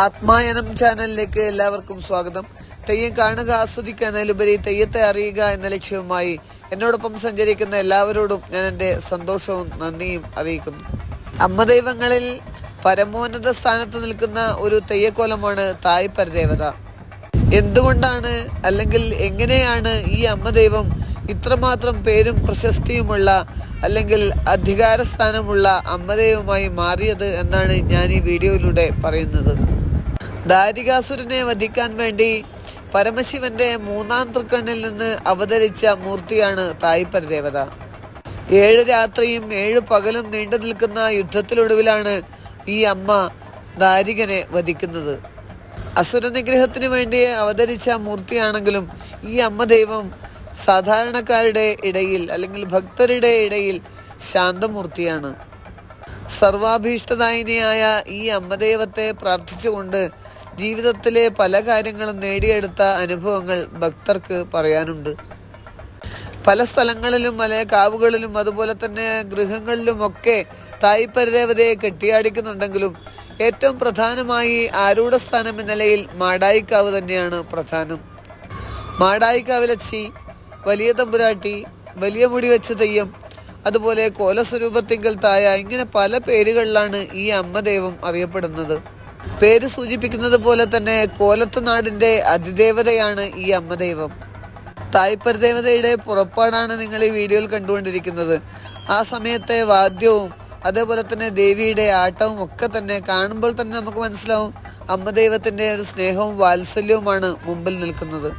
ആത്മായനം ചാനലിലേക്ക് എല്ലാവർക്കും സ്വാഗതം. തെയ്യം കാണുക ആസ്വദിക്കുക എന്നതിലുപരി തെയ്യത്തെ അറിയുക എന്ന ലക്ഷ്യവുമായി എന്നോടൊപ്പം സഞ്ചരിക്കുന്ന എല്ലാവരോടും ഞാൻ എന്റെ സന്തോഷവും നന്ദിയും അറിയിക്കുന്നു. അമ്മ ദൈവങ്ങളിൽ പരമോന്നത സ്ഥാനത്ത് നിൽക്കുന്ന ഒരു തെയ്യക്കോലമാണ് തായ് പരദേവത എന്തുകൊണ്ടാണ് അല്ലെങ്കിൽ എങ്ങനെയാണ് ഈ അമ്മ ദൈവം ഇത്രമാത്രം പേരും പ്രശസ്തിയുമുള്ള അല്ലെങ്കിൽ അധികാര സ്ഥാനമുള്ള അമ്മദൈവമായി മാറിയത് എന്നാണ് ഞാൻ ഈ വീഡിയോയിലൂടെ പറയുന്നത്. ദാരികാസുരനെ വധിക്കാൻ വേണ്ടി പരമശിവന്റെ മൂന്നാം തൃക്കണ്ണിൽ നിന്ന് അവതരിച്ച മൂർത്തിയാണ് തായ്പരദേവത ഏഴ് രാത്രിയും ഏഴ് പകലും നീണ്ടു നിൽക്കുന്ന യുദ്ധത്തിലൊടുവിലാണ് ഈ അമ്മ ദാരികനെ വധിക്കുന്നത്. അസുരനിഗ്രഹത്തിന് വേണ്ടി അവതരിച്ച മൂർത്തിയാണെങ്കിലും ഈ അമ്മ ദൈവം സാധാരണക്കാരുടെ ഇടയിൽ അല്ലെങ്കിൽ ഭക്തരുടെ ഇടയിൽ ശാന്തമൂർത്തിയാണ്. സർവാഭീഷ്ടദായിനിയായ ഈ അമ്മദൈവത്തെ പ്രാർത്ഥിച്ചുകൊണ്ട് ജീവിതത്തിലെ പല കാര്യങ്ങളും നേടിയെടുത്ത അനുഭവങ്ങൾ ഭക്തർക്ക് പറയാനുണ്ട്. പല സ്ഥലങ്ങളിലും പല കാവുകളിലും അതുപോലെ തന്നെ ഗൃഹങ്ങളിലുമൊക്കെ തായ് പരദേവതയെ കെട്ടിയാടിക്കുന്നുണ്ടെങ്കിലും ഏറ്റവും പ്രധാനമായി ആരൂഢസ്ഥാനം എന്ന നിലയിൽ മാടായിക്കാവ് തന്നെയാണ് പ്രധാനം. മാടായിക്കാവിലച്ചി വലിയ തമ്പുരാട്ടി വലിയ മുടി വെച്ച തെയ്യം അതുപോലെ കോലസ്വരൂപത്തിങ്കൽ തായ ഇങ്ങനെ പല പേരുകളിലാണ് ഈ അമ്മദൈവം അറിയപ്പെടുന്നത്. പേര് സൂചിപ്പിക്കുന്നത് പോലെ തന്നെ കോലത്ത് നാടിന്റെ അതിദേവതയാണ് ഈ അമ്മദൈവം. തായ്പര ദേവതയുടെ പുറപ്പാടാണ് നിങ്ങൾ ഈ വീഡിയോയിൽ കണ്ടുകൊണ്ടിരിക്കുന്നത്. ആ സമയത്തെ വാദ്യവും അതേപോലെ തന്നെ ദേവിയുടെ ആട്ടവും ഒക്കെ തന്നെ കാണുമ്പോൾ തന്നെ നമുക്ക് മനസ്സിലാവും അമ്മ ദൈവത്തിന്റെ ഒരു സ്നേഹവും വാത്സല്യവുമാണ് മുമ്പിൽ നിൽക്കുന്നത്.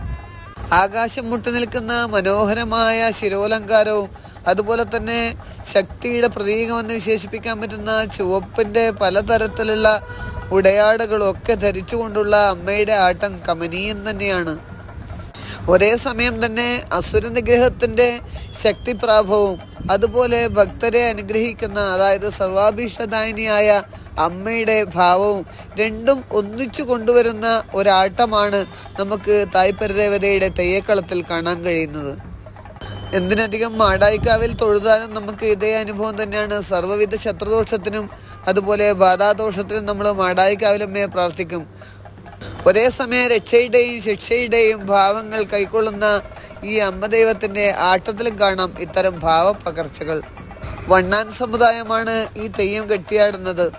ആകാശം മുട്ടി നിൽക്കുന്ന മനോഹരമായ ശിരോലങ്കാരവും അതുപോലെ തന്നെ ശക്തിയുടെ പ്രതീകമെന്ന് വിശേഷിപ്പിക്കാൻ പറ്റുന്ന ചുവപ്പിന്റെ പലതരത്തിലുള്ള ഉടയാടകളൊക്കെ ധരിച്ചുകൊണ്ടുള്ള അമ്മയുടെ ആട്ടം കമനീയം തന്നെയാണ്. ഒരേ സമയം തന്നെ അസുര നിഗ്രഹത്തിന്റെ ശക്തിപ്രാഭവും അതുപോലെ ഭക്തരെ അനുഗ്രഹിക്കുന്ന അതായത് സർവാഭീഷ്ടദായിനിയായ അമ്മയുടെ ഭാവവും രണ്ടും ഒന്നിച്ചു കൊണ്ടുവരുന്ന ഒരാട്ടമാണ് നമുക്ക് തായ്പരദേവതയുടെ തെയ്യക്കളത്തിൽ കാണാൻ കഴിയുന്നത്. എന്തിനധികം മാടായിക്കാവിൽ തൊഴുതാലും നമുക്ക് ഇതേ അനുഭവം തന്നെയാണ്. സർവവിധ ശത്രുദോഷത്തിനും അതുപോലെ ബാധാദോഷത്തിനും നമ്മൾ മാടായിക്കാവിലമ്മയെ പ്രാർത്ഥിക്കും. ഒരേ സമയം രക്ഷയുടെയും ശിക്ഷയുടെയും ഭാവങ്ങൾ കൈക്കൊള്ളുന്ന ഈ അമ്മ ദൈവത്തിന്റെ ആട്ടത്തിലും കാണാം ഇത്തരം ഭാവപകർച്ചകൾ. വണ്ണാൻ സമുദായമാണ് ഈ തെയ്യം കെട്ടിയാടുന്നത്.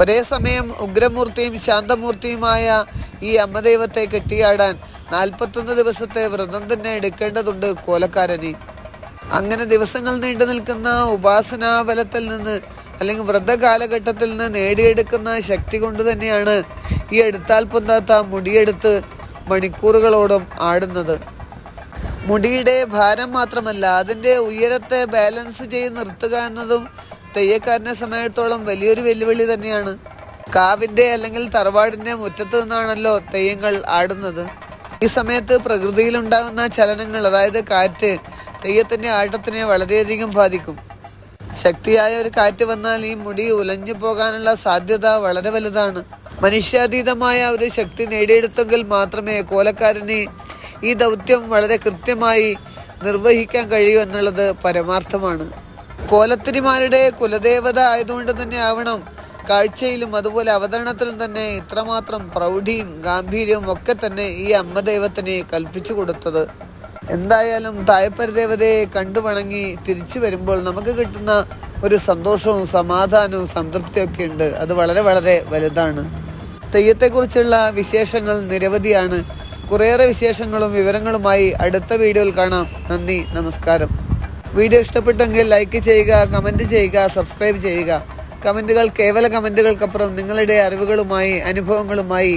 ഒരേ സമയം ഉഗ്രമൂർത്തിയും ശാന്തമൂർത്തിയുമായ ഈ അമ്മദൈവത്തെ കെട്ടിയാടാൻ നാൽപ്പത്തൊന്ന് ദിവസത്തെ വ്രതം തന്നെ എടുക്കേണ്ടതുണ്ട് കോലക്കാരന്. അങ്ങനെ ദിവസങ്ങൾ നീണ്ടു നിൽക്കുന്ന ഉപാസനാബലത്തിൽ നിന്ന് അല്ലെങ്കിൽ വ്രത കാലഘട്ടത്തിൽ നിന്ന് നേടിയെടുക്കുന്ന ശക്തി കൊണ്ട് തന്നെയാണ് ഈ എടുത്താൽ പൊന്താത്ത മുടിയെടുത്ത് മണിക്കൂറുകളോടും ആടുന്നത്. മുടിയുടെ ഭാരം മാത്രമല്ല അതിന്റെ ഉയരത്തെ ബാലൻസ് ചെയ്ത് നിർത്തുക എന്നതും തെയ്യക്കാരനെ സമയത്തോളം വലിയൊരു വെല്ലുവിളി തന്നെയാണ്. കാവിന്റെ അല്ലെങ്കിൽ തറവാടിന്റെ മുറ്റത്ത് നിന്നാണല്ലോ തെയ്യങ്ങൾ ആടുന്നത്. ഈ സമയത്ത് പ്രകൃതിയിലുണ്ടാകുന്ന ചലനങ്ങൾ അതായത് കാറ്റ് തെയ്യത്തിന്റെ ആട്ടത്തിനെ വളരെയധികം ബാധിക്കും. ശക്തിയായ ഒരു കാറ്റ് വന്നാൽ ഈ മുടി ഉലഞ്ഞു പോകാനുള്ള സാധ്യത വളരെ വലുതാണ്. മനുഷ്യാതീതമായ ഒരു ശക്തി നേടിയെടുത്തെങ്കിൽ മാത്രമേ കോലക്കാരന് ഈ ദൗത്യം വളരെ കൃത്യമായി നിർവഹിക്കാൻ കഴിയൂ എന്നുള്ളത് പരമാർത്ഥമാണ്. കോലത്തിരിമാരുടെ കുലദേവത ആയതുകൊണ്ട് തന്നെ ആവണം കാഴ്ചയിലും അതുപോലെ അവതരണത്തിലും തന്നെ ഇത്രമാത്രം പ്രൗഢിയും ഗാംഭീര്യവും ഒക്കെ തന്നെ ഈ അമ്മ ദൈവത്തിനെ കൽപ്പിച്ചു കൊടുത്തത്. എന്തായാലും തായപ്പര ദേവതയെ കണ്ടു വണങ്ങി തിരിച്ചു വരുമ്പോൾ നമുക്ക് കിട്ടുന്ന ഒരു സന്തോഷവും സമാധാനവും സംതൃപ്തിയൊക്കെ ഉണ്ട്. അത് വളരെ വളരെ വലുതാണ്. തെയ്യത്തെക്കുറിച്ചുള്ള വിശേഷങ്ങൾ നിരവധിയാണ്. കുറേയേറെ വിശേഷങ്ങളും വിവരങ്ങളുമായി അടുത്ത വീഡിയോയിൽ കാണാം. നന്ദി നമസ്കാരം. വീഡിയോ ഇഷ്ടപ്പെട്ടെങ്കിൽ ലൈക്ക് ചെയ്യുക കമന്റ് ചെയ്യുക സബ്സ്ക്രൈബ് ചെയ്യുക. കമന്റുകൾ കേവല കമന്റുകൾക്കപ്പുറം നിങ്ങളുടെ അറിവുകളുമായി അനുഭവങ്ങളുമായി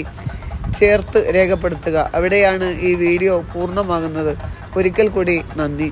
ചേർത്ത് രേഖപ്പെടുത്തുക. അവിടെയാണ് ഈ വീഡിയോ പൂർണമാകുന്നത്. ഒരിക്കൽ കൂടി നന്ദി.